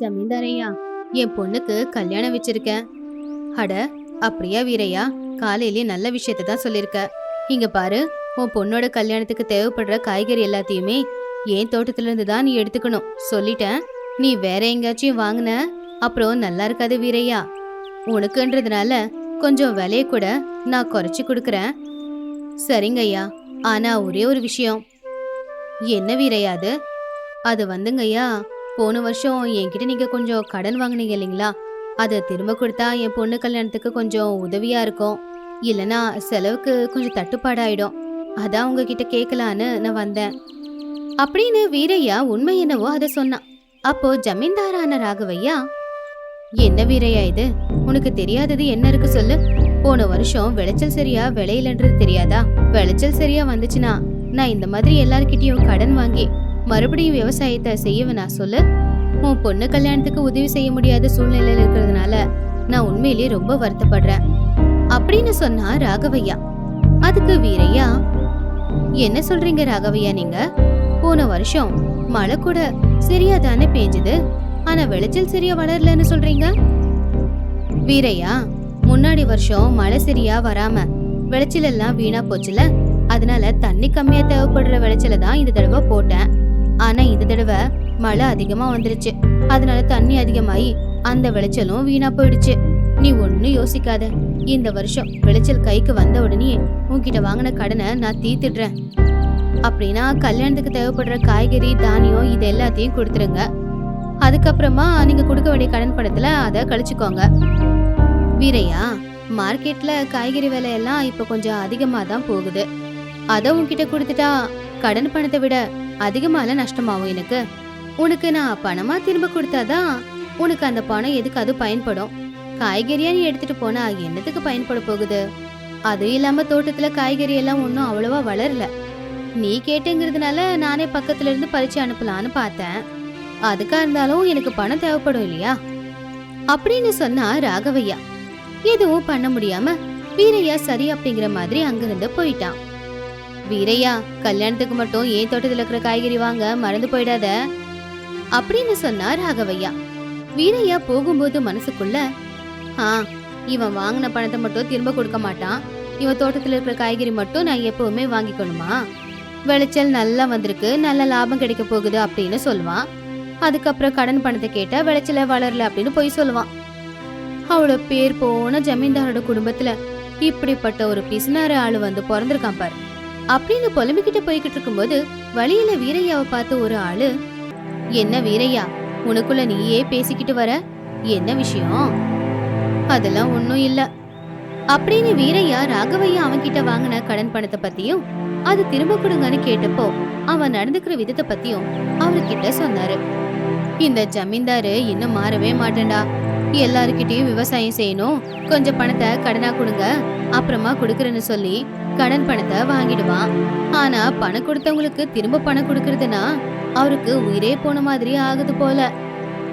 ஜமீன்தாரையா என் பொண்ணுக்கு கல்யாணம் வச்சிருக்கேன் அட அப்படியா வீரையா காலையிலேயே நல்ல விஷயத்தை தான் சொல்லியிருக்க இங்க பாரு உன் பொண்ணோட கல்யாணத்துக்கு தேவைப்படுற காய்கறி எல்லாத்தையுமே என் தோட்டத்திலிருந்து தான் நீ எடுத்துக்கணும். சொல்லிட்டேன். நீ வேற எங்கேயாச்சும் வாங்கின? அப்புறம் நல்லா இருக்காது வீரையா. உனக்குன்றதுனால கொஞ்சம் விலையை கூட நான் குறைச்சி கொடுக்குறேன். சரிங்க ஐயா ஆனா ஒரே ஒரு விஷயம். என்ன வீரையா அது? அது வந்துங்கய்யா போன வருஷம் என்கிட்ட நீங்க கொஞ்சம் கடன் வாங்கினீங்க இல்லைங்களா? அதை திரும்ப கொடுத்தா என் பொண்ணு கல்யாணத்துக்கு கொஞ்சம் உதவியா இருக்கும். இல்லனா செலவுக்கு கொஞ்சம் தட்டுப்பாடாயிடும். அதான் உங்ககிட்ட கேட்கலான்னு நான் வந்தேன். அப்படின்னு வீரையா உண்மை என்னவோ அதை சொன்னான் அப்போ ஜமீன்தாரான ராகவையா என்ன வீரையா இது? உனக்கு தெரியாதது என்ன இருக்கு சொல்லு? போன வருஷம் விளைச்சல் சரியா விளையலன்றது தெரியாதா? விளைச்சல் சரியா வந்துச்சுன்னா நான் இந்த மாதிரி எல்லார்கிட்டயும் கடன் வாங்கி மறுபடியும் விவசாயத்தை செய்யவனா சொல்லு? உன் பொண்ணு கல்யாணத்துக்கு உதவி செய்ய முடியாத சூழ்நிலையில இருக்கிறதுனால நான் உண்மையிலேயே ரொம்ப வருத்தப்படுறேன். அப்படின்னு சொன்னா ராகவையா. அதுக்கு வீரையா என்ன சொல்றீங்க ராகவையா நீங்க? போன வருஷம் மழை கூட சரியா தானே பேஞ்சுது? ஆனா விளைச்சல் சரியா வளரலன்னு சொல்றீங்க? வீரையா முன்னாடி வருஷம் மழை சரியா வராம விளைச்சல் எல்லாம் வீணா போச்சுல? அதனால தண்ணி கம்மியா தேவைப்படுற விளைச்சல தான் இந்த தடவை போட்டேன். ஆனா இந்த தடவை மழை அதிகமா வந்துருச்சு. அதனால தண்ணி அதிகமாயி அந்த விளைச்சலும் வீணா போயிடுச்சு. நீ ஒன்னும் யோசிக்காத. இந்த வருஷம் விளைச்சல் கைக்கு வந்த உடனே உன்கிட்ட வாங்கின கடனை நான் தீர்த்துடுறேன். அப்படின்னா கல்யாணத்துக்கு தேவைப்படுற காய்கறி தானியம் இது எல்லாத்தையும் கொடுத்துருங்க. அதுக்கப்புறமா நீங்க கொடுக்க வேண்டிய கடன் படத்துல அதை கழிச்சுக்கோங்க. வீரையா மார்க்கெட்ல காய்கறி விலையெல்லாம் இப்போ இப்ப கொஞ்சம் அதிகமா தான் போகுது. அதை உன்கிட்ட கொடுத்துட்டா கடன் பணத்தை விட அதிகமால நஷ்டமாகும் எனக்கு. உனக்கு நான் பணமா திரும்ப கொடுத்தாதான் உனக்கு அந்த பணம் எதுக்கு அது பயன்படும்? காய்கறியா நீ எடுத்துட்டு போனா என்னத்துக்கு பயன்பட போகுது? அதுவும் இல்லாம தோட்டத்துல காய்கறி எல்லாம் ஒன்றும் அவ்வளவா வளரல. நீ கேட்டுங்கிறதுனால நானே பக்கத்துல இருந்து பறிச்சு அனுப்பலான்னு பார்த்தேன். அதுக்கா இருந்தாலும் எனக்கு பணம் தேவைப்படும் இல்லையா? அப்படின்னு சொன்னா ராகவையா. எதுவும் பண்ண முடியாம வீரையா சரி அப்படிங்கிற மாதிரி அங்கிருந்து போயிட்டான். வீரையா கல்யாணத்துக்கு மட்டும் ஏன் தோட்டத்துல இருக்கிற காய்கறி வாங்க மறந்து போயிடாத? அப்படின்னு சொன்னா ராகவையா. வீரையா போகும்போது மனசுக்குள்ள ஆ இவன் வாங்கின பணத்தை மட்டும் திரும்ப கொடுக்க மாட்டான். இவன் தோட்டத்துல இருக்கிற காய்கறி மட்டும் நான் எப்பவுமே வாங்கிக்கணுமா? விளைச்சல் நல்லா வந்திருக்கு நல்ல லாபம் கிடைக்க போகுது அப்படின்னு சொல்லுவான். அதுக்கப்புறம் கடன் பணத்தை கேட்டா விளைச்சல வளரல அப்படின்னு போய் சொல்லுவான். அவ்வளோ பேர் போன ஜமீன்தாரோட குடும்பத்துல இப்படிப்பட்ட ஒரு பிசுனார ஆளு வந்து பிறந்திருக்கான் பாரு. அப்படின்னு புலம்பிக்கிட்டு போய்கிட்டு இருக்கும்போது வழியில வீரையாவை பார்த்து ஒரு ஆளு என்ன வீரையா உனக்குள்ள நீயே பேசிக்கிட்டு வர? என்ன விஷயம்? அதெல்லாம் ஒன்றும் இல்லை. அப்படின்னு வீரையா ராகவையா அவன்கிட்ட வாங்கின கடன் பணத்தை பத்தியும் அது திரும்ப கொடுங்கன்னு கேட்டப்போ அவன் நடந்துக்கிற விதத்தை பத்தியும் அவர்கிட்ட சொன்னாரு. இந்த ஜமீன்தாரு இன்னும் மாறவே மாட்டேன்டா. எல்லாருக்கிட்டையும் விவசாயம் செய்யணும் கொஞ்சம் பணத்தை கடனா கொடுங்க அப்புறமா கொடுக்குறேன்னு சொல்லி கடன் பணத்தை வாங்கிடுவான். ஆனா பணம் கொடுத்தவங்களுக்கு திரும்ப பணம் கொடுக்கறதுனா அவருக்கு உயிரே போன மாதிரி ஆகுது போல.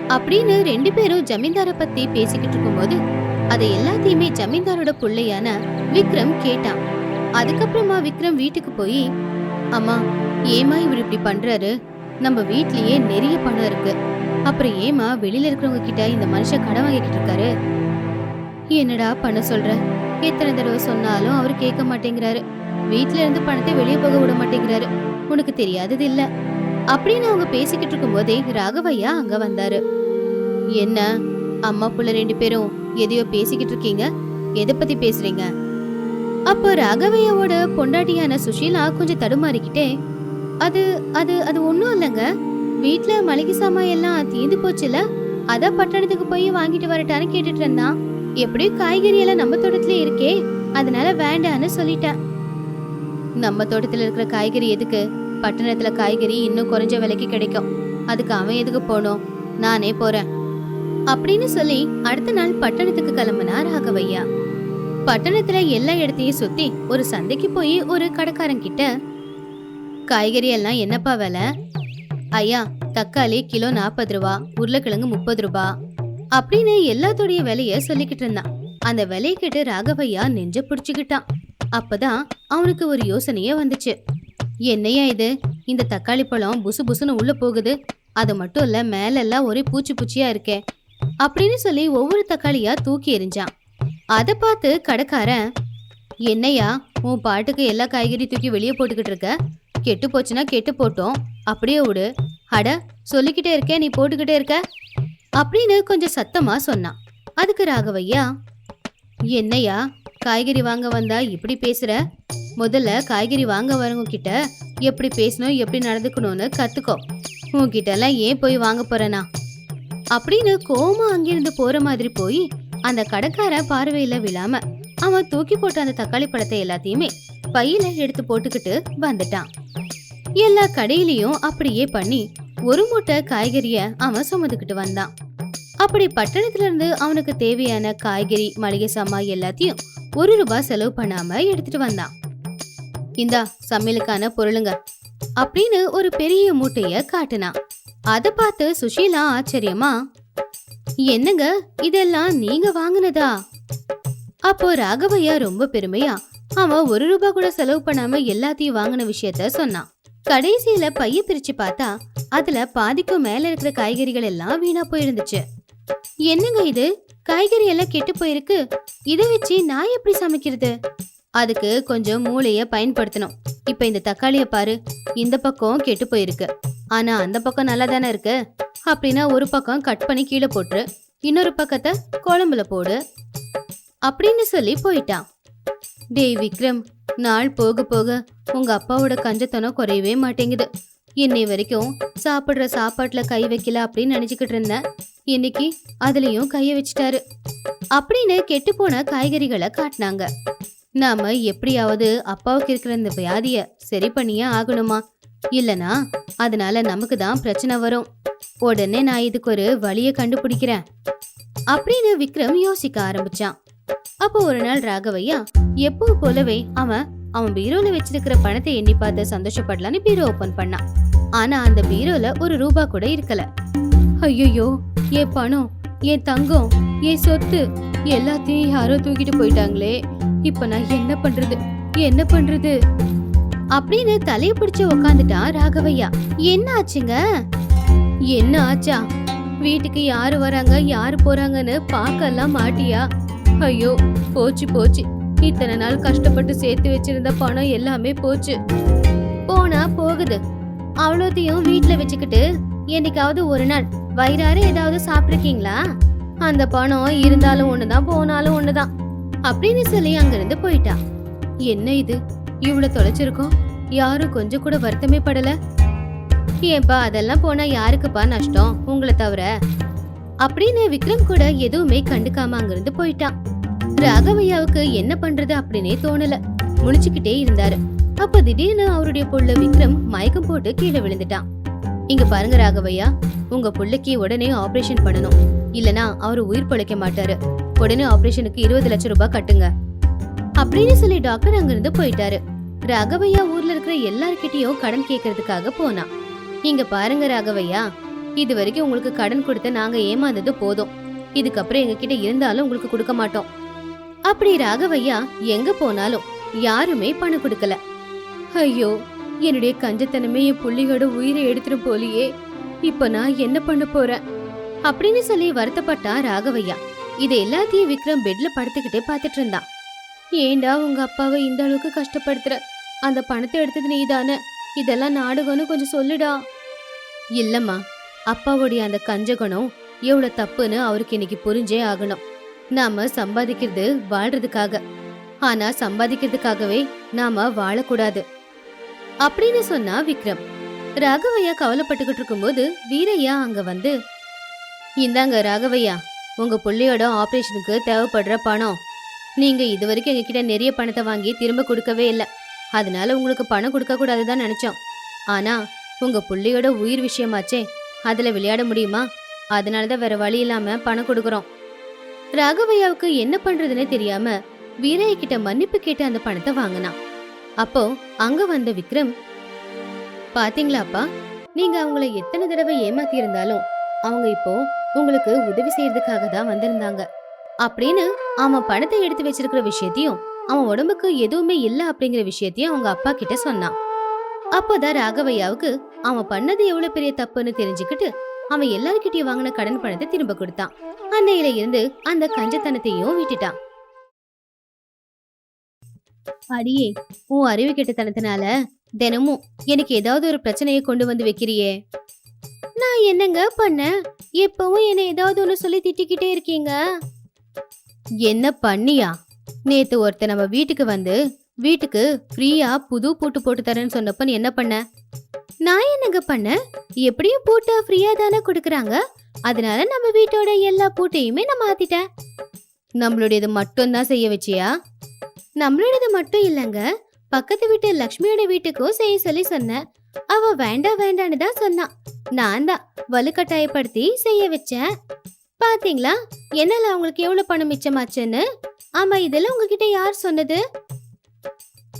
அப்படின்னு ரெண்டு பேரும் ஜமீன்தார பத்தி பேசிக்கிட்டு இருக்கும்போது அதை எல்லாத்தையுமே ஜமீன்தாரோட பிள்ளையான விக்ரம் கேட்டான். அதுக்கப்புறமா விக்ரம் வீட்டுக்கு போய் அம்மா ஏமா இவர் இப்படி பண்றாரு? நம்ம வீட்லயே நிறைய பணம் இருக்கு. அப்புறம் ஏமா வெளியில இருக்கிறவங்க கிட்ட இந்த மனுஷன் கடன் வாங்கிக்கிட்டு இருக்காரு? என்னடா பண்ண சொல்ற? எத்தனை தடவை சொன்னாலும் அவர் கேட்க மாட்டேங்கிறாரு. வீட்டுல இருந்து பணத்தை வெளியே போக விட மாட்டேங்கிறாரு. உனக்கு தெரியாதது இல்ல அப்படின்னு அவங்க பேசிக்கிட்டு இருக்கும்போதே ராகவையா அங்க வந்தாரு. என்ன? அம்மா புள்ள ரெண்டு பேரும் எதையோ பேசிக்கிட்டு இருக்கீங்க? எதை பத்தி பேசுறீங்க? அப்போ ராகவையாவோட பொண்டாட்டியான சுஷீலா கொஞ்சம் தடுமாறிக்கிட்டே அது அது அது ஒன்றும் இல்லைங்க. வீட்டில் மளிகை சாமான் எல்லாம் தீந்து போச்சுல அதான் பட்டணத்துக்கு போய் வாங்கிட்டு வரட்டான்னு கேட்டுட்டு இருந்தான். எப்படியும் காய்கறி எல்லாம் நம்ம தோட்டத்துல இருக்கே அதனால வேண்டான்னு சொல்லிட்டேன். நம்ம தோட்டத்துல இருக்கிற காய்கறி எதுக்கு? பட்டணத்துல காய்கறி இன்னும் குறைஞ்ச விலைக்கு கிடைக்கும். அதுக்கு அவன் எதுக்கு போகணும்? நானே போறேன். அப்படின்னு சொல்லி அடுத்த நாள் பட்டணத்துக்கு கிளம்புனா ராகவையா. பட்டணத்துல எல்லா இடத்தையும் சுத்தி ஒரு சந்தைக்கு போய் ஒரு கடைக்காரன் கிட்ட காய்கறி எல்லாம் என்னப்பா விலை? ஐயா தக்காளி கிலோ நாற்பது ரூபா உருளைக்கிழங்கு முப்பது ரூபா. அப்படின்னு எல்லாத்தோடைய விலைய சொல்லிக்கிட்டு இருந்தான். அந்த விலைய கேட்டு ராகவையா நெஞ்ச புடிச்சுக்கிட்டான். அப்பதான் அவனுக்கு ஒரு யோசனையே வந்துச்சு. என்னையா இது? இந்த தக்காளி பழம் புசு புசுன்னு உள்ள போகுது. அது மட்டும் இல்ல மேலெல்லாம் ஒரே பூச்சி பூச்சியா இருக்கே. அப்படின்னு சொல்லி ஒவ்வொரு தக்காளியா தூக்கி எரிஞ்சான் அதை பார்த்து கடைக்காரன் என்னையா உன் பாட்டுக்கு எல்லா காய்கறி தூக்கி வெளியே போட்டுக்கிட்டு இருக்க? கெட்டு போச்சுன்னா கெட்டு போட்டோம். அப்படியே விடு. அட சொல்லிக்கிட்டே இருக்கே நீ போட்டுக்கிட்டே இருக்க? அப்படின்னு கொஞ்சம் சத்தமா சொன்னான். அதுக்கு ராகவையா என்னையா காய்கறி வாங்க வந்தா இப்படி பேசுற? முதல்ல காய்கறி வாங்க வரவங்க கிட்ட எப்படி பேசணும் எப்படி நடந்துக்கணும்னு கத்துக்கோ. உன்கிட்ட எல்லாம் ஏன் போய் வாங்க போறனா? அப்படின்னு கோமா அங்கிருந்து போற மாதிரி போய் அந்த கடைக்கார பார்வையில விழாம அவன் தூக்கி போட்ட அந்த தக்காளி பழத்தை எல்லாத்தையுமே பையில எடுத்து போட்டுக்கிட்டு வந்துட்டான். எல்லா கடையிலயும் அப்படியே பண்ணி ஒரு மூட்டை காய்கறிய அவன் சுமந்துக்கிட்டு வந்தான். அப்படி பட்டணத்துல இருந்து அவனுக்கு தேவையான காய்கறி மளிகை சாமான் எல்லாத்தையும் ஒரு ரூபாய் செலவு பண்ணாம எடுத்துட்டு வந்தான். இந்தா சமையலுக்கான பொருளுங்க அப்படின்னு ஒரு பெரிய மூட்டைய காட்டினான். அதை பார்த்து சுஷீலா ஆச்சரியமா என்னங்க இதெல்லாம் நீங்க வாங்கினதா? அப்போ ராகவையா ரொம்ப பெருமையா அவன் ஒரு ரூபாய் கூட செலவு பண்ணாம எல்லாத்தையும் வாங்கின விஷயத்த சொன்னான். கடைசியில பைய பிரிச்சு பார்த்தா அதுல பாதிக்கும் மேல இருக்கிற காய்கறிகள் எல்லாம் வீணா போயிருந்துச்சு. என்னங்க இது? காய்கறி எல்லாம் கெட்டு போயிருக்கு. இதை வச்சு நான் எப்படி சமைக்கிறது? அதுக்கு கொஞ்சம் மூளைய பயன்படுத்தணும். இப்ப இந்த தக்காளிய பாரு இந்த பக்கம் கெட்டு போயிருக்கு. ஆனா அந்த பக்கம் நல்லா தானே இருக்கு? அப்படின்னா ஒரு பக்கம் கட் பண்ணி கீழே போட்டுரு. இன்னொரு பக்கத்தை குழம்புல போடு. அப்படின்னு சொல்லி போயிட்டான். டேய் விக்ரம் நாள் போக போக உங்க அப்பாவோட கஞ்சத்தனம் குறையவே மாட்டேங்குது. இன்னை வரைக்கும் சாப்பிட்ற சாப்பாட்டுல கை வைக்கல அப்படின்னு நினைச்சுக்கிட்டு இருந்தேன் இன்னைக்கு அதுலயும் கைய வச்சிட்டாரு. அப்படின்னு கெட்டுப்போன காய்கறிகளை காட்டினாங்க. நாம எப்படியாவது அப்பாவுக்கு இருக்கிற இந்த வியாதிய சரி பண்ணியே ஆகணுமா? இல்லனா அதனால நமக்கு தான் பிரச்சனை வரும். உடனே நான் இதுக்கு ஒரு வழியை கண்டுபிடிக்கிறேன். அப்படின்னு விக்ரம் யோசிக்க ஆரம்பிச்சான். அப்போ ஒரு நாள் ராகவையா எப்போ போலவே அவன் அவன் பீரோல வச்சிருக்கிற பணத்தை எண்ணி பார்த்து சந்தோஷப்படலான்னு பீரோ ஓபன் பண்ணான். ஆனா அந்த பீரோல ஒரு ரூபா கூட இருக்கல. ஐயோ என் பணம் என் தங்கம் என் சொத்து எல்லாத்தையும் யாரோ தூக்கிட்டு போயிட்டாங்களே. இப்ப நான் என்ன பண்றது? என்ன பண்றது? அப்படின்னு தலைய பிடிச்சு உக்காந்துட்டான் ராகவையா. என்ன ஆச்சுங்க? என்ன ஆச்சா? வீட்டுக்கு யாரு வராங்க யாரு போறாங்கன்னு பார்க்கலாம் மாட்டியா? ஐயோ போச்சு போச்சு. இத்தனை நாள் கஷ்டப்பட்டு சேர்த்து வச்சிருந்த பணம் எல்லாமே போச்சு. போனா போகுது. அவ்வளோத்தையும் வீட்டில் வச்சுக்கிட்டு என்னைக்காவது ஒரு நாள் வயிறார ஏதாவது சாப்பிட்ருக்கீங்களா அந்த பணம் இருந்தாலும் ஒண்ணுதான் போனாலும் ஒண்ணுதான். அப்படின்னு சொல்லி அங்கிருந்து போயிட்டா. என்ன இது? இவ்வளவு தொலைச்சிருக்கோம். யாரும் கொஞ்சம் கூட வருத்தமே படல. ஏன்பா அதெல்லாம் போனா யாருக்குப்பா நஷ்டம்? உங்களை தவிர. அப்படின்னு விக்ரம் கூட எதுவுமே கண்டுக்காம அங்கிருந்து போயிட்டான். ராகவையாவுக்கு என்ன பண்றது அப்படின்னே தோணல. முடிச்சுக்கிட்டே இருந்தாரு. அப்ப திடீர்னு அவருடைய புள்ள விக்ரம் மயக்கம் போட்டு கீழே விழுந்துட்டான். இங்க பாருங்க ராகவையா உங்க புள்ளைக்கு உடனே ஆபரேஷன் பண்ணணும். இல்லனா அவர் உயிர் பிழைக்க மாட்டாரு. உடனே ஆபரேஷனுக்கு இருபது லட்சம் ரூபாய் கட்டுங்க. அப்படின்னு சொல்லி டாக்டர் அங்கிருந்து போயிட்டாரு. ராகவையா ஊர்ல இருக்கிற எல்லார்கிட்டயும் கடன் கேட்கறதுக்காக போனான். இங்க பாருங்க ராகவையா இது வரைக்கும் உங்களுக்கு கடன் கொடுத்த நாங்க ஏமாந்தது போதும். இதுக்கப்புறம் எங்ககிட்ட இருந்தாலும் உங்களுக்கு கொடுக்க மாட்டோம். அப்படி ராகவையா எங்க போனாலும் யாருமே பணம் கொடுக்கல. ஐயோ என்னுடைய கஞ்சத்தனமே என் புள்ளியோட உயிரை எடுத்துரும் போலியே. இப்ப நான் என்ன பண்ண போறேன்? அப்படின்னு சொல்லி வருத்தப்பட்டா ராகவையா. இது எல்லாத்தையும் விக்ரம் பெட்ல படுத்துக்கிட்டே பார்த்துட்டு இருந்தான். ஏண்டா உங்க அப்பாவை இந்த அளவுக்கு கஷ்டப்படுத்துற? அந்த பணத்தை எடுத்தது நீதானே? இதெல்லாம் நாடகம்னு கொஞ்சம் சொல்லுடா. இல்லம்மா அப்பாவுடைய அந்த கஞ்சகுணம் எவ்வளோ தப்புன்னு அவருக்கு இன்னைக்கு புரிஞ்சே ஆகணும். நாம சம்பாதிக்கிறது வாழ்றதுக்காக. ஆனா சம்பாதிக்கிறதுக்காகவே நாம வாழக்கூடாது. அப்படின்னு சொன்னா விக்ரம். ராகவையா கவலைப்பட்டுக்கிட்டு இருக்கும்போது வீரையா அங்க வந்து இந்தாங்க ராகவையா உங்க புள்ளையோட ஆபரேஷனுக்கு தேவைப்படுற பணம். நீங்க இது வரைக்கும் எங்ககிட்ட நிறைய பணத்தை வாங்கி திரும்ப கொடுக்கவே இல்லை. அதனால உங்களுக்கு பணம் கொடுக்க கூடாதுதான் நினைச்சோம். ஆனா உங்க புள்ளையோட உயிர் விஷயமாச்சே அதுல விளையாட முடியுமா? அதனாலதான் வேற வழி இல்லாம பணம் கொடுக்குறோம். ராகவையாவுக்கு என்ன பண்றதுன்னே தெரியாம வீரைய கிட்ட மன்னிப்பு கேட்டு அந்த பணத்தை வாங்கினான். அப்போ அங்க வந்த விக்ரம் பாத்தீங்களாப்பா நீங்க அவங்கள எத்தனை தடவை ஏமாத்தி இருந்தாலும் அவங்க இப்போ உங்களுக்கு உதவி செய்யறதுக்காக தான் வந்திருந்தாங்க. அப்படின்னு அவன் பணத்தை எடுத்து வச்சிருக்கிற விஷயத்தையும் அவன் உடம்புக்கு எதுவுமே இல்ல அப்படிங்கிற விஷயத்தையும் அவங்க அப்பா கிட்ட சொன்னான். அப்போதான் ராகவையாவுக்கு அவன் பண்ணது எவ்வளவு பெரிய தப்புன்னு தெரிஞ்சுக்கிட்டு அவன் எல்லார்கிட்டயும் வாங்கின கடன் பணத்தை திரும்ப கொடுத்தான். அன்னையில இருந்து அந்த கஞ்சத்தனத்தையும் விட்டுட்டான். அடியே உன் அறிவு கெட்டத்தனத்தினால தினமும் எனக்கு ஏதாவது ஒரு பிரச்சனையை கொண்டு வந்து வைக்கிறியே. நான் என்னங்க பண்ணேன் எப்பவும் என்ன ஏதாவது ஒன்று சொல்லி திட்டிக்கிட்டே இருக்கீங்க? என்ன பண்ணியா? நேத்து ஒருத்தன் நம்ம வீட்டுக்கு வந்து வீட்டுக்கு ஃப்ரீயா புது பூட்டு போட்டு தரேன்னு சொன்னப்ப நீ என்ன பண்ண? நான் என்னங்க பண்ண? எப்படியும் பூட்டை ஃப்ரீயா தானே கொடுக்குறாங்க. அதனால நம்ம வீட்டோட எல்லா பூட்டையுமே நான் மாத்திட்டேன். நம்மளுடையது மட்டும் தான் செய்ய வச்சியா? நம்மளோடது மட்டும் இல்லைங்க. பக்கத்து வீட்டு லக்ஷ்மியோட வீட்டுக்கும் செய்ய சொல்லி சொன்னேன் அவ வேண்டாம் வேண்டான்னு தான் சொன்னான் நான் தான் வலுக்கட்டாயப்படுத்தி செய்ய வச்சேன். பாத்தீங்களா? என்னால அவங்களுக்கு எவ்வளவு பணம் மிச்சமாச்சுன்னு? ஆமா இதெல்லாம் உங்ககிட்ட யார் சொன்னது?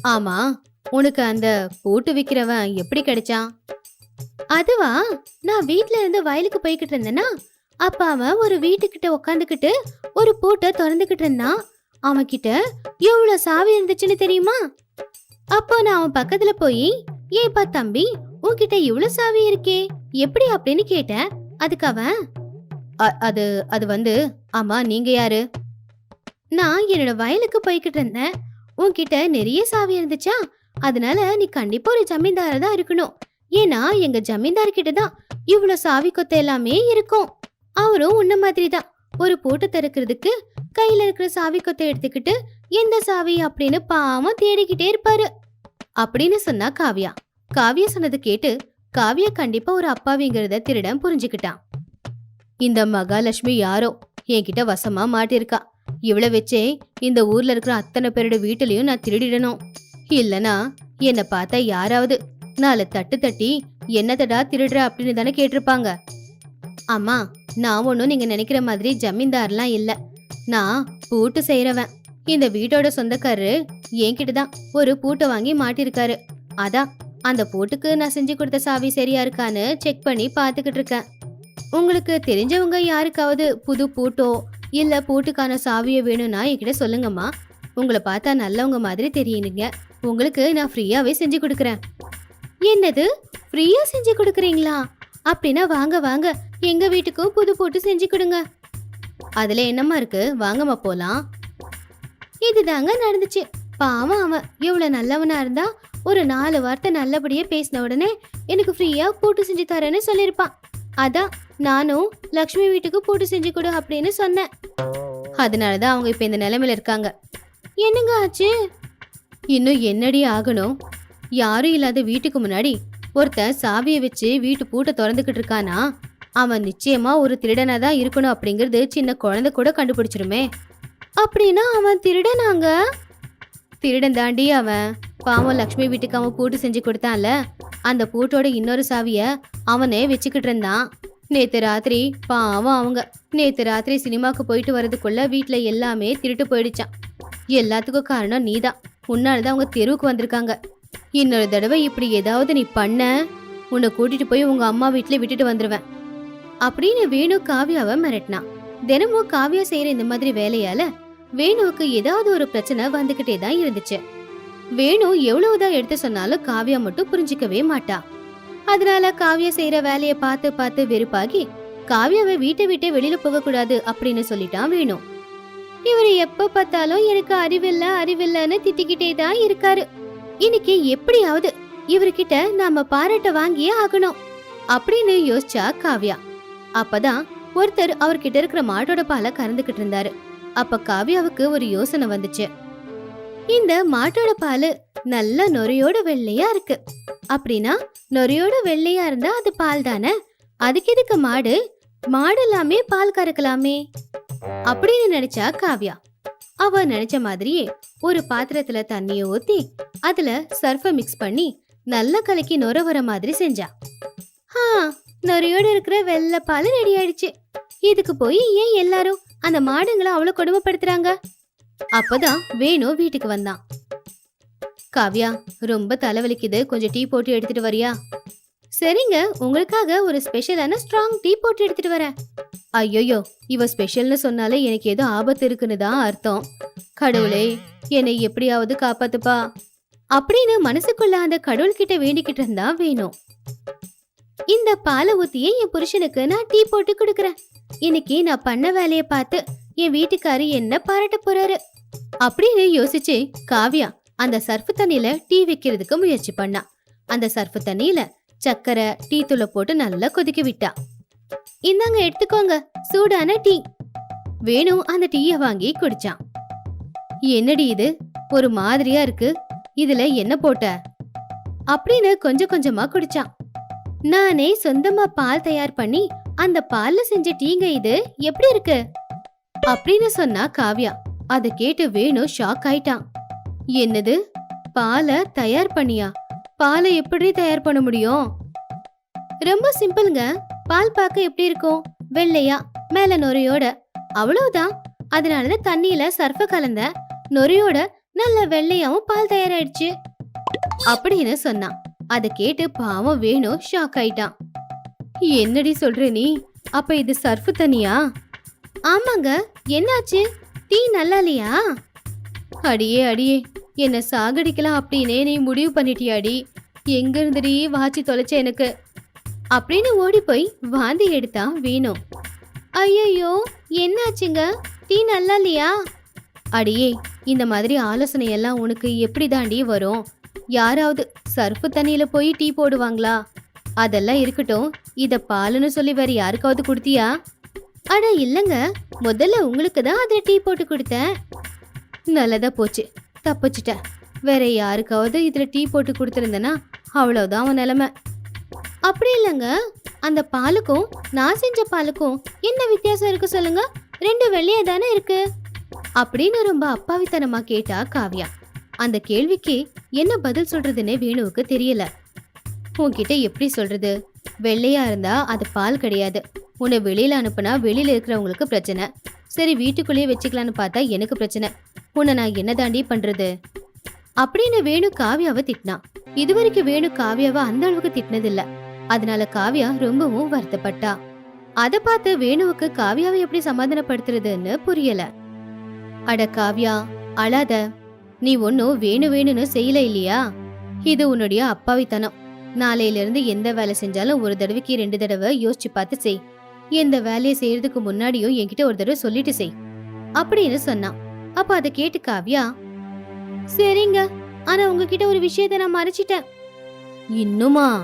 ஆமா உனக்கு அந்த பூட்டு விக்கிறவன் எப்படி கிடைச்சான்? அதுவா நான் வீட்ல இருந்து வயலுக்கு போய்கிட்டு இருந்தேன்னா அப்ப அவன் ஒரு வீட்டுக்கிட்ட உக்காந்துக்கிட்டு ஒரு பூட்டை திறந்துகிட்டு இருந்தான். அவன் கிட்ட எவ்வளவு சாவி இருந்துச்சுன்னு தெரியுமா? அப்போ நான் அவன் பக்கத்துல போய் ஏப்பா தம்பி உன்கிட்ட இவ்வளவு சாவி இருக்கே எப்படி அப்படின்னு கேட்டேன். அதுக்கு அவன் அது அது வந்து ஆமா நீங்க யாரு? நான் என்னோட வயலுக்கு போய்கிட்டு இருந்தேன். உன்கிட்ட நிறைய சாவி இருந்துச்சா? அதனால நீ கண்டிப்பா ஒரு ஜமீன்தார தான் இருக்கணும். ஏன்னா எங்க ஜமீன்தார் கிட்ட தான் இவ்வளவு சாவி கொத்த எல்லாமே இருக்கும். அவரும் உன்ன மாதிரி தான். ஒரு பூட்டை திறக்கிறதுக்கு கையில இருக்கிற சாவி கொத்தை எடுத்துக்கிட்டு எந்த சாவி? அப்படின்னு பாவம் தேடிக்கிட்டே இருப்பாரு. அப்படின்னு சொன்னா காவியா. காவியா சொன்னது கேட்டு காவியா கண்டிப்பா ஒரு அப்பாவிங்கிறத திருடன் புரிஞ்சுக்கிட்டான். இந்த மகாலட்சுமி யாரோ? என்கிட்ட வசமா மாட்டிருக்கா. இவ்வளோ வச்சே இந்த ஊர்ல இருக்கிற அத்தனை பேரோட வீட்டுலயும் நான் திருடிடணும். இல்லனா என்ன பார்த்தா யாராவது நாலு தட்டு தட்டி என்னத்தடா திருடுற அப்படின்னு தானே கேட்டிருப்பாங்க. அம்மா நான் ஒன்றும் நீங்க நினைக்கிற மாதிரி ஜமீன்தார்லாம் இல்ல. நான் பூட்டு செய்யறவன் இந்த வீட்டோட சொந்தக்காரரு என்கிட்ட தான் ஒரு பூட்டை வாங்கி மாட்டிருக்காரு. அதான் அந்த பூட்டுக்கு நான் செஞ்சு கொடுத்த சாவி சரியா இருக்கான்னு செக் பண்ணி பார்த்துக்கிட்டு இருக்கேன். உங்களுக்கு தெரிஞ்சவங்க யாருக்காவது புது பூட்டோ இல்லை பூட்டுக்கான சாவியை வேணும்னா என்கிட்ட சொல்லுங்கம்மா. உங்களை பார்த்தா நல்லவங்க மாதிரி தெரியுதுங்க உங்களுக்கு நான் ஃப்ரீயாகவே செஞ்சு கொடுக்குறேன். என்னது? ஃப்ரீயாக செஞ்சு கொடுக்குறீங்களா? அப்படின்னா வாங்க வாங்க. எங்கள் வீட்டுக்கும் புது போட்டு செஞ்சு கொடுங்க. அதில் என்னம்மா இருக்கு? வாங்கம்மா போகலாம் இதுதாங்க நடந்துச்சு. பாவம் அவன். எவ்வளோ நல்லவனாக இருந்தா ஒரு நாலு வார்த்தை நல்லபடியாக பேசின உடனே எனக்கு ஃப்ரீயாக போட்டு செஞ்சு தரேன்னு சொல்லியிருப்பான். அதான் நானும் லக்ஷ்மி வீட்டுக்கு பூட்டு செஞ்சு கொடு அப்படின்னு சொன்னேன். அதனால தான் அவங்க இப்போ இந்த நிலைமையில இருக்காங்க. என்னங்க ஆச்சு? இன்னும் என்னடி ஆகணும்? யாரும் இல்லாத வீட்டுக்கு முன்னாடி ஒருத்தன் சாவியை வச்சு வீட்டு பூட்டை திறந்துக்கிட்டு இருக்கானா? அவன் நிச்சயமா ஒரு திருடனா தான் இருக்கணும் அப்படிங்கிறது சின்ன குழந்தை கூட கண்டுபிடிச்சிருமே அப்படின்னா அவன் திருடனாங்க? திருடன் தாண்டி அவன் பாவம் லக்ஷ்மி வீட்டுக்கு அவன் பூட்டு செஞ்சு கொடுத்தான்ல அந்த பூட்டோட இன்னொரு சாவிய அவனே வச்சுக்கிட்டு இருந்தான். நேத்து ராத்திரி பாவம் அவங்க நேத்து ராத்திரி சினிமாக்கு போயிட்டு வரதுக்குள்ள வீட்டில் எல்லாமே திருட்டு போயிடுச்சான் எல்லாத்துக்கும் காரணம் நீதான். உன்னாலதான் அவங்க தெருவுக்கு வந்திருக்காங்க. இன்னொரு தடவை இப்படி ஏதாவது நீ பண்ண உன்னை கூட்டிட்டு போய் உங்க அம்மா வீட்ல விட்டுட்டு வந்துருவேன். அப்படின்னு வேணு காவியாவை மிரட்டினான். தினமும் காவியா செய்யற இந்த மாதிரி வேலையால வேணுவுக்கு ஏதாவது ஒரு பிரச்சனை வந்துகிட்டே தான் இருந்துச்சு. வேணு எவ்வளவுதான் எடுத்து சொன்னாலும் காவியா மட்டும் புரிஞ்சிக்கவே மாட்டா. அதனால காவியா செய்யற வேலைய பார்த்து பார்த்து வெறுப்பாகி காவியாவை வீட்டை விட்டே வெளியில போக கூடாது அப்படின்னு சொல்லிட்டான் வேணு. இவர் எப்ப பார்த்தாலும் எனக்கு அறிவில்ல அறிவில்லன்னு திட்டிக்கிட்டே தான் இருக்காரு. இன்னைக்கு எப்படியாவது இவர்கிட்ட நாம பாராட்ட வாங்கியே ஆகணும் அப்படின்னு யோசிச்சா காவ்யா. அப்பதான் ஒருத்தர் அவர்கிட்ட இருக்கிற மாட்டோட பாலை கறந்துகிட்டு இருந்தாரு. அப்ப காவியாவுக்கு ஒரு யோசனை வந்துச்சு. இந்த மாட்டோட பால் நல்ல நொரையோட வெள்ளையா இருக்கு. அப்படின்னா நொரையோட வெள்ளையா இருந்தா அது பால் தானே? அதுக்கு எதுக்கு மாடு? மாடு எல்லாமே பால் கறக்கலாமே அப்படின்னு நினைச்சா காவ்யா. அவ நினைச்ச மாதிரியே ஒரு பாத்திரத்துல தண்ணிய ஊத்தி அதுல சர்ஃப மிக்ஸ் பண்ணி நல்லா கலக்கி நொர வர மாதிரி செஞ்சா. ஹா நொரையோட இருக்கிற வெள்ளை பால் ரெடி ஆயிடுச்சு. இதுக்கு போய் ஏன் எல்லாரும் அந்த மாடுங்களை அவ்வளவு கொடுமைப்படுத்துறாங்க? அப்பதான் வேணு வீட்டுக்கு வந்தான். காவ்யா ரொம்ப தலைவலிக்குது. கொஞ்சம் டீ போட்டு எடுத்துட்டு வரியா? சரிங்க உங்களுக்காக ஒரு ஸ்பெஷலான ஸ்ட்ராங் டீ போட்டு எடுத்துட்டு வரேன். ஐயோயோ இவ ஸ்பெஷல்னு சொன்னாலே எனக்கு ஏதோ ஆபத்து இருக்குன்னு தான் அர்த்தம். கடவுளே என்னை எப்படியாவது காப்பாத்துப்பா. அப்படின்னு மனசுக்குள்ள அந்த கடவுள்கிட்ட வேண்டிக்கிட்டு இருந்தா வேணும் இந்த பாலை ஊத்தியே என் புருஷனுக்கு நான் டீ போட்டு கொடுக்குறேன். இன்னைக்கு நான் பண்ண வேலையை பார்த்து என் வீட்டுக்காரு என்ன பாராட்ட போறாரு? அப்படின்னு யோசிச்சு காவியா அந்த சர்ஃப் தண்ணியில டீ வைக்கிறதுக்கு முயற்சி பண்ணா. அந்த சர்ஃப் தண்ணியில சக்கரை டீ தூளை போட்டு நல்லா கொதிக்க விட்டா. இந்தாங்க எடுத்துக்கோங்க சூடான டீ. வேணு அந்த டீய வாங்கி குடிச்சான். என்னடி இது? ஒரு மாதிரியா இருக்கு. இதுல என்ன போட்ட? அப்படின்னு கொஞ்சம் கொஞ்சமா குடிச்சான். நானே சொந்தமா பால் தயார் பண்ணி அந்த பால்ல செஞ்ச டீங்க இது? எப்படி இருக்கு? அப்படின்னு சொன்னா காவ்யா. அத கேட்டு வேணு ஷாக் ஆயிட்டான். என்னது? பாலை தயார் பண்ணியா? பாலை எப்படி தயார் பண்ண முடியும்? ரொம்ப சிம்பிள்ங்க. பால் பார்க்க எப்படி இருக்கும்? வெள்ளையா? மேல நொறையோட அவ்வளவுதான். அதனாலதான் தண்ணியில சர்ஃப கலந்த நொரையோட நல்ல வெள்ளையாவும் பால் தயாராயிடுச்சு. அப்படின்னு சொன்னான். அத கேட்டு பாவம் வேணும் ஷாக் ஆயிட்டான். என்னடி சொல்ற நீ? அப்ப இது சர்ஃப் தண்ணியா? ஆமாங்க. என்னாச்சு? டீ நல்லா இல்லையா அடியே அடியே. என்னை சாகடிக்கலாம் அப்படின்னே நீ முடிவு பண்ணிட்டியாடி. எங்க இருந்துடி வாச்சி தொலைச்ச எனக்கு? அப்படின்னு ஓடி போய் வாந்தி எடுத்தா வேணும் ஐயோ என்னாச்சுங்க? டீ நல்லா இல்லையா அடியே இந்த மாதிரி ஆலோசனை எல்லாம் உனக்கு எப்படி தாண்டி வரும்? யாராவது சர்ஃபு தண்ணியில போய் டீ போடுவாங்களா? அதெல்லாம் இருக்கட்டும். இத பாலுன்னு சொல்லி வேற யாருக்காவது கொடுத்தியா? அட இல்லங்க. முதல்ல உங்களுக்கு தான் அதுல டீ போட்டு கொடுத்தேன். நல்லதா போச்சு. தப்பிச்சிட்டேன் வேற யாருக்காவது இதுல டீ போட்டு கொடுத்துருந்தேன்னா அவ்வளவுதான் அவன் நிலைமை. அப்படி இல்லைங்க. அந்த பாலுக்கும் நான் செஞ்ச பாலுக்கும் என்ன வித்தியாசம் இருக்கு சொல்லுங்க. ரெண்டு வெள்ளையே தானே இருக்கு? அப்படின்னு ரொம்ப அப்பாவித்தனமா கேட்டா காவ்யா. அந்த கேள்விக்கு என்ன பதில் சொல்றதுன்னே வேணுவுக்கு தெரியல. உன்கிட்ட எப்படி சொல்றது? வெள்ளையா இருந்தா அது பால் கிடையாது. உன்னை வெளியில அனுப்புனா வெளியில இருக்கிறவங்களுக்கு பிரச்சனை. சரி வீட்டுக்குள்ளேயே வச்சுக்கலான்னு பார்த்தா எனக்கு பிரச்சனை. உன்னை நான் என்ன தாண்டி பண்றது? அப்படின்னு வேணு காவியாவை திட்டினான். இதுவரைக்கும் வேணு காவியாவை அந்த அளவுக்கு திட்டினதில்ல. அதனால காவியா ரொம்பவும் வருத்தப்பட்டா. அதை பார்த்து வேணுவுக்கு காவியாவை எப்படி சமாதானப்படுத்துறதுன்னு புரியல. அட காவியா அழாத. நீ ஒன்னும் வேணு வேணும்னு செய்யல இல்லையா? இது உன்னுடைய அப்பாவித்தனம். நாளையில இருந்து எந்த வேலை செஞ்சாலும் ஒரு தடவைக்கு ரெண்டு தடவை யோசிச்சு பார்த்து செய். எந்த வேலையை செய்யறதுக்கு முன்னாடியும் என்கிட்ட ஒரு தடவை சொல்லிட்டு செய். அப்படின்னு சொன்னான். அப்ப அதை கேட்டு காவ்யா சரிங்க. ஆனா உங்ககிட்ட ஒரு விஷயத்த நான் மறைச்சிட்டேன். இன்னுமா?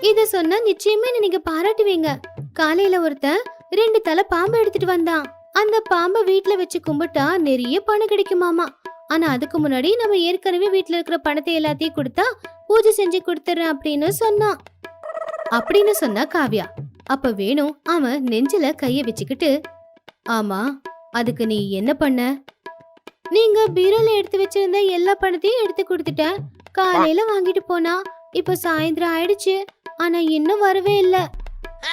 இத சொன்னா நிச்சயமா நீங்க பாராட்டுவீங்க. காலையில ஒருத்தன் ரெண்டு தலை பாம்பு எடுத்துட்டு வந்தான். அந்த பாம்பை வீட்ல வச்சு கும்பிட்டா நிறைய பணம் கிடைக்குமாமா. ஆனா அதுக்கு முன்னாடி நம்ம ஏற்கனவே வீட்டுல இருக்கிற பணத்தை எல்லாத்தையும் கொடுத்தா பூஜை செஞ்சு கொடுத்துறேன் அப்படின்னு சொன்னான். அப்படின்னு சொன்னா காவ்யா. அப்ப வேணும் அவன் நெஞ்சில கைய வச்சுக்கிட்டு ஆமா அதுக்கு நீ என்ன பண்ண? நீங்க பீரோல எடுத்து வச்சிருந்த எல்லா பணத்தையும் எடுத்து கொடுத்துட்டேன் காலையில வாங்கிட்டு போனா இப்ப சாயந்தரம் ஆயிடுச்சு. ஆனா இன்னும் வரவே இல்ல.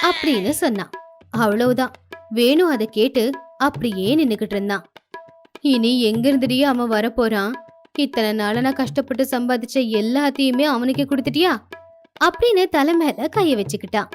அப்படின்னு சொன்னான். அவ்வளவுதான். வேணும் அதை கேட்டு அப்படியே நின்னுகிட்டு இருந்தான். இனி எங்க அவன் வரப்போறான்? இத்தனை நாள நான் கஷ்டப்பட்டு சம்பாதிச்ச எல்லாத்தையுமே அவனுக்கே கொடுத்துட்டியா? அப்படின்னு தலை மேல கைய வச்சுக்கிட்டான்.